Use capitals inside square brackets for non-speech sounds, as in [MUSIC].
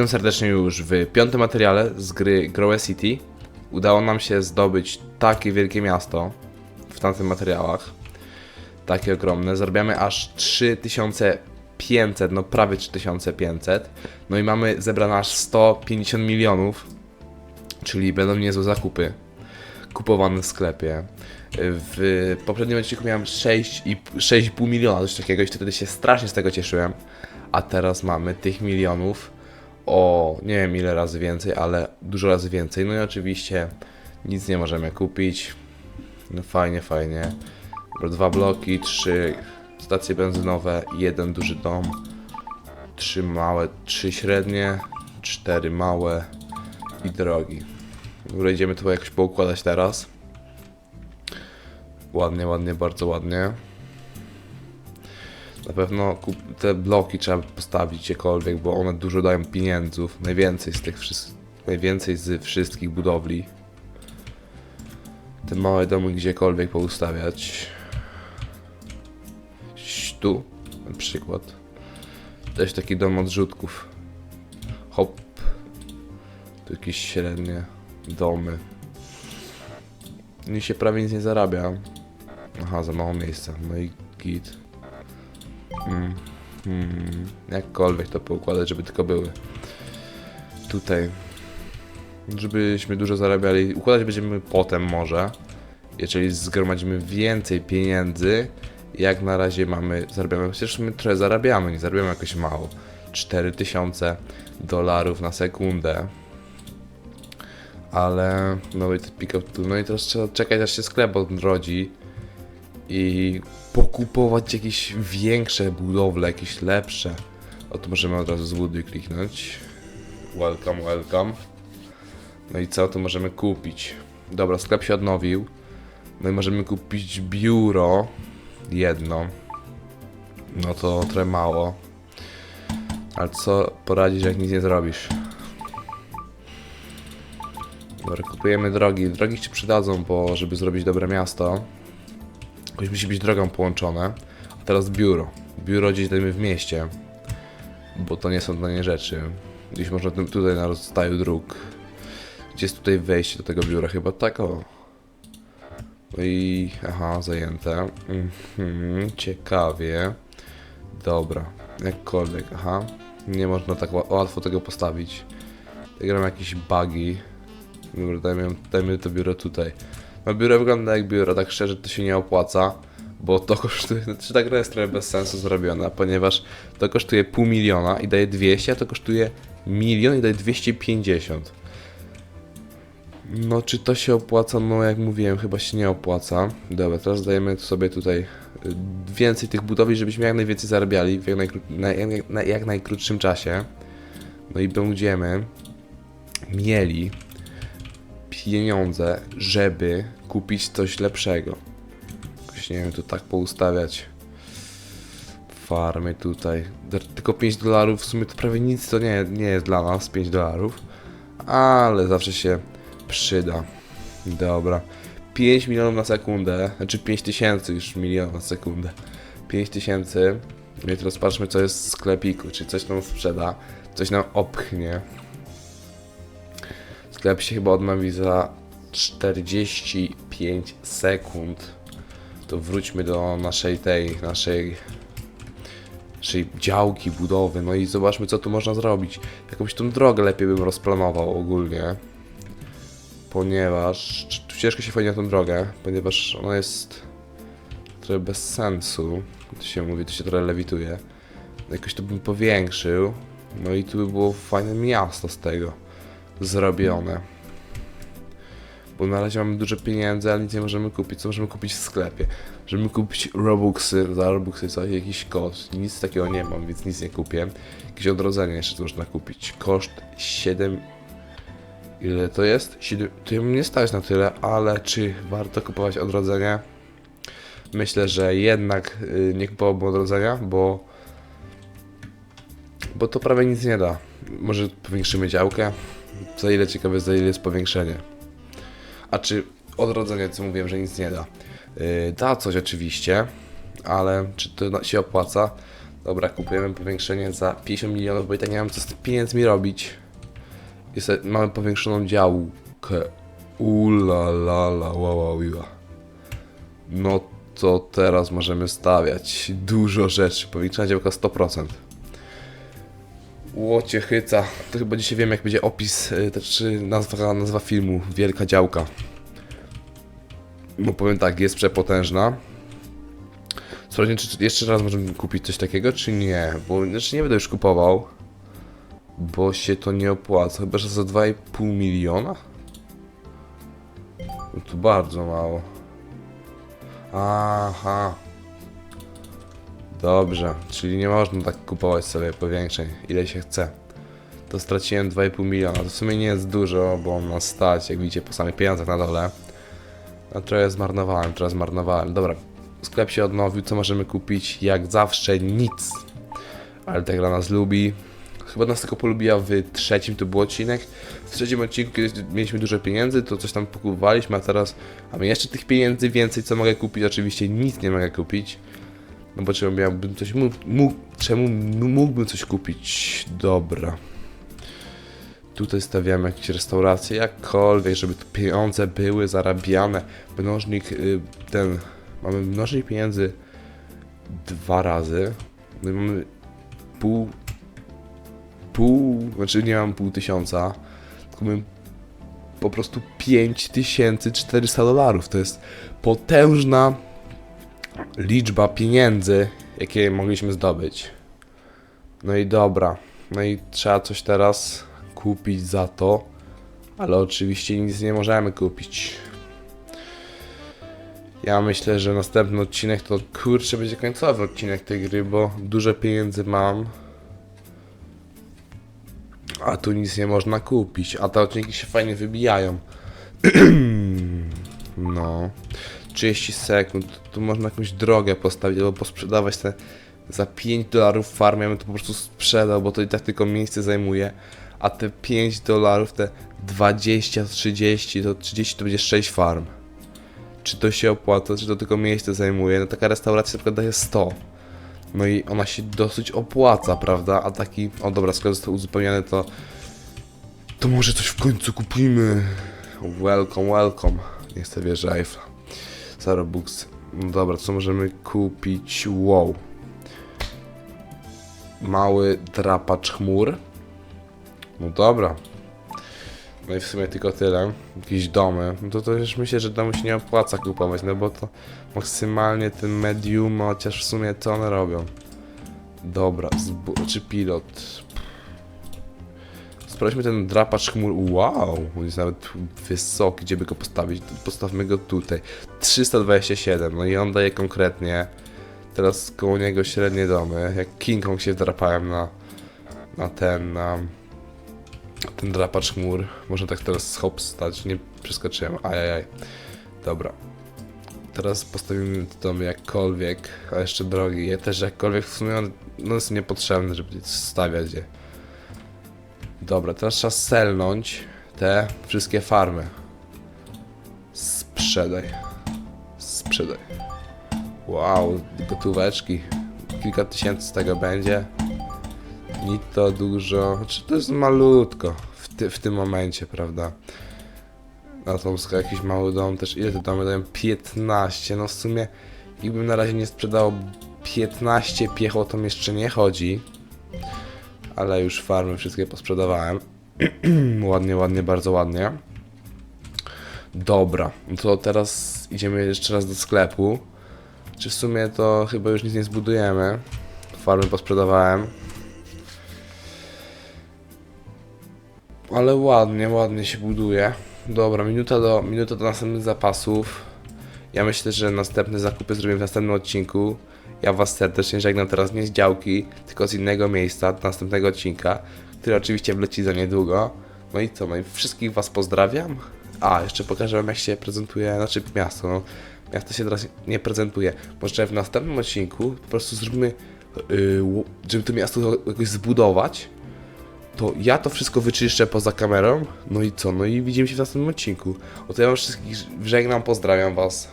Witam serdecznie już w piątym materiale z gry Grow City. Udało nam się zdobyć takie wielkie miasto w tamtych materiałach. Takie ogromne. Zarabiamy aż 3500, no prawie 3500. No i mamy zebrane aż 150 milionów, czyli będą niezłe zakupy kupowane w sklepie. W poprzednim odcinku miałem 6 i- 6,5 miliona, coś takiego i wtedy się strasznie z tego cieszyłem. A teraz mamy tych milionów o nie wiem ile razy więcej, ale dużo razy więcej. No i oczywiście nic nie możemy kupić. No fajnie, fajnie. Dwa bloki, trzy stacje benzynowe, jeden duży dom, trzy małe, trzy średnie, cztery małe i drogi. Dobra, idziemy to jakoś poukładać teraz. Ładnie, ładnie, bardzo ładnie. Na pewno te bloki trzeba postawić gdziekolwiek, bo one dużo dają pieniędzów. Najwięcej z tych wszystkich, najwięcej z wszystkich budowli. Te małe domy gdziekolwiek poustawiać. Tu, na przykład. Też taki dom odrzutków. Hop. Tu jakieś średnie domy. Nie się prawie nic nie zarabia. Aha, za mało miejsca. No i git. Mm, mm, jakkolwiek to poukładać, żeby tylko były. Tutaj. Żebyśmy dużo zarabiali. Układać będziemy potem może. Jeżeli zgromadzimy więcej pieniędzy, jak na razie mamy, zarabiamy, przecież my trochę zarabiamy, nie zarabiamy jakoś mało. 4000 dolarów na sekundę. Ale, no i pick up tu, no i teraz trzeba czekać aż się sklep odrodzi i pokupować jakieś większe budowle, jakieś lepsze. O tu możemy od razu zbuduj kliknąć. Welcome, welcome. No i co tu możemy kupić? Dobra, sklep się odnowił. No i możemy kupić biuro. Jedno. No to trochę mało. Ale co poradzisz, jak nic nie zrobisz? Dobra, kupujemy drogi. Drogi się przydadzą, bo żeby zrobić dobre miasto, jakoś musi być drogą połączone. A teraz biuro. Biuro gdzieś w mieście, bo to nie są tanie rzeczy. Gdzieś można tu- tutaj na rozstaju dróg. Gdzie jest tutaj wejście do tego biura? Chyba tak o. No i... aha, zajęte. Mhm, ciekawie. Dobra, jakkolwiek, aha. Nie można tak ła- łatwo tego postawić. Gram jakieś bugi. Dobra, dajmy, dajmy to biuro tutaj. No biuro wygląda jak biuro, tak szczerze to się nie opłaca, bo to kosztuje, znaczy ta gra jest trochę bez sensu zrobiona, ponieważ to kosztuje pół miliona i daje 200, a to kosztuje milion i daje 250. No czy to się opłaca? No jak mówiłem, chyba się nie opłaca. Dobra, teraz dajemy sobie tutaj y, więcej tych budowli, żebyśmy jak najwięcej zarabiali w jak, najkró- na, jak, na, jak najkrótszym czasie. No i będziemy mieli pieniądze, żeby kupić coś lepszego. Jakoś nie wiem, tu tak poustawiać farmy tutaj. Tylko 5 dolarów, w sumie to prawie nic to nie, nie jest dla nas, 5 dolarów. Ale zawsze się przyda. Dobra. 5 milionów na sekundę, znaczy 5 tysięcy już milionów na sekundę. 5 tysięcy. I teraz patrzmy co jest w sklepiku, czy coś nam sprzeda, coś nam opchnie. Sklep się chyba odnowi za 45 sekund. To wróćmy do naszej tej, naszej, naszej działki budowy. No i zobaczmy co tu można zrobić. Jakąś tą drogę lepiej bym rozplanował ogólnie. Ponieważ tu ciężko się wchodzi na tą drogę, ponieważ ona jest trochę bez sensu. To się mówi, to się trochę lewituje. Jakoś to bym powiększył. No i tu by było fajne miasto z tego zrobione. Bo na razie mamy dużo pieniędzy, ale nic nie możemy kupić. Co możemy kupić w sklepie? Możemy kupić Robuxy, za Robuxy coś, jakiś koszt. Nic takiego nie mam, więc nic nie kupię. Jakieś odrodzenie jeszcze można kupić. Koszt 7... Ile to jest? 7... To ja bym nie stać na tyle, ale czy warto kupować odrodzenie? Myślę, że jednak y, nie kupowałbym odrodzenia, bo... Bo to prawie nic nie da. Może powiększymy działkę? Za ile ciekawe, za ile jest powiększenie. A czy odrodzenie, co mówiłem, że nic nie da? Yy, da coś oczywiście, ale czy to się opłaca? Dobra, kupujemy powiększenie za 50 milionów, bo i tak nie wiem co z tym pieniędzmi robić. Sobie, mamy powiększoną działkę. Ula la la ła ła. No to teraz możemy stawiać dużo rzeczy. Powiększona działka 100%. Łocie chyca. To chyba dzisiaj wiem jak będzie opis, y, czy nazwa, nazwa filmu. Wielka działka. No powiem tak, jest przepotężna. Czy czy jeszcze raz możemy kupić coś takiego, czy nie. Bo znaczy nie będę już kupował. Bo się to nie opłaca. Chyba, że za 2,5 miliona? No to bardzo mało. Aha. Dobrze, czyli nie można tak kupować sobie powiększeń, ile się chce. To straciłem 2,5 miliona. To w sumie nie jest dużo, bo mam stać, jak widzicie, po samych pieniądzach na dole. A trochę zmarnowałem, trochę zmarnowałem. Dobra, sklep się odnowił, co możemy kupić? Jak zawsze nic. Ale ta gra nas lubi. Chyba nas tylko polubiła w trzecim, to był odcinek. W trzecim odcinku, kiedy mieliśmy dużo pieniędzy, to coś tam pokupowaliśmy, a teraz mamy jeszcze tych pieniędzy więcej, co mogę kupić. Oczywiście nic nie mogę kupić. No bo czemu miałbym coś mógł, mógł, czemu mógłbym coś kupić? Dobra. Tutaj stawiamy jakieś restauracje, jakkolwiek, żeby tu pieniądze były zarabiane. Mnożnik y, ten, mamy mnożnik pieniędzy dwa razy. My mamy pół, pół, znaczy nie mam pół tysiąca, tylko mamy po prostu 5400 dolarów. To jest potężna liczba pieniędzy, jakie mogliśmy zdobyć. No i dobra. No i trzeba coś teraz kupić za to. Ale oczywiście nic nie możemy kupić. Ja myślę, że następny odcinek to kurczę będzie końcowy odcinek tej gry, bo dużo pieniędzy mam. A tu nic nie można kupić. A te odcinki się fajnie wybijają. [CLEARS THROAT] no. 30 sekund. Tu można jakąś drogę postawić albo posprzedawać te za 5 dolarów farmę. Ja bym to po prostu sprzedał, bo to i tak tylko miejsce zajmuje. A te 5 dolarów, te 20, 30, to 30 to będzie 6 farm. Czy to się opłaca, czy to tylko miejsce zajmuje? No taka restauracja na przykład daje 100. No i ona się dosyć opłaca, prawda? A taki, o dobra, skoro został uzupełniony, to to może coś w końcu kupimy. Welcome, welcome. Nie chcę wieży Robux. No dobra, co możemy kupić? Wow. Mały drapacz chmur. No dobra. No i w sumie tylko tyle. Jakieś domy. No to, to już myślę, że domu się nie opłaca kupować, no bo to maksymalnie ten medium, chociaż w sumie co one robią? Dobra, czy pilot. Sprawdźmy ten drapacz chmur. Wow, on jest nawet wysoki. Gdzie by go postawić? Postawmy go tutaj. 327, no i on daje konkretnie. Teraz koło niego średnie domy. Jak King Kong się wdrapałem na, na ten, na ten drapacz chmur. Można tak teraz hop stać. Nie przeskoczyłem. Ajajaj. Dobra. Teraz postawimy te domy jakkolwiek, a jeszcze drogi. Je też jakkolwiek w sumie on no jest niepotrzebny, żeby stawiać je. Dobra, teraz trzeba selnąć te wszystkie farmy. Sprzedaj. Sprzedaj. Wow, gotóweczki. Kilka tysięcy z tego będzie. Ni to dużo. Znaczy to jest malutko w, ty, w tym momencie, prawda? Na tą skalę jakiś mały dom też. Ile te domy dają? 15. No w sumie, jakbym na razie nie sprzedał 15 piechotą jeszcze nie chodzi ale już farmy wszystkie posprzedawałem. [CLEARS THROAT] ładnie, ładnie, bardzo ładnie. Dobra, no to teraz idziemy jeszcze raz do sklepu. Czy w sumie to chyba już nic nie zbudujemy. Farmy posprzedawałem. Ale ładnie, ładnie się buduje. Dobra, minuta do, minuta do następnych zapasów. Ja myślę, że następne zakupy zrobimy w następnym odcinku. Ja Was serdecznie żegnam teraz nie z działki, tylko z innego miejsca, do następnego odcinka, który oczywiście wleci za niedługo. No i co, no i wszystkich Was pozdrawiam. A, jeszcze pokażę Wam jak się prezentuje, znaczy miasto, no. Miasto się teraz nie prezentuje. Może w następnym odcinku po prostu zrobimy, yy, żeby to miasto jakoś zbudować, to ja to wszystko wyczyszczę poza kamerą. No i co? No i widzimy się w następnym odcinku. O to ja wam wszystkich żegnam, pozdrawiam was.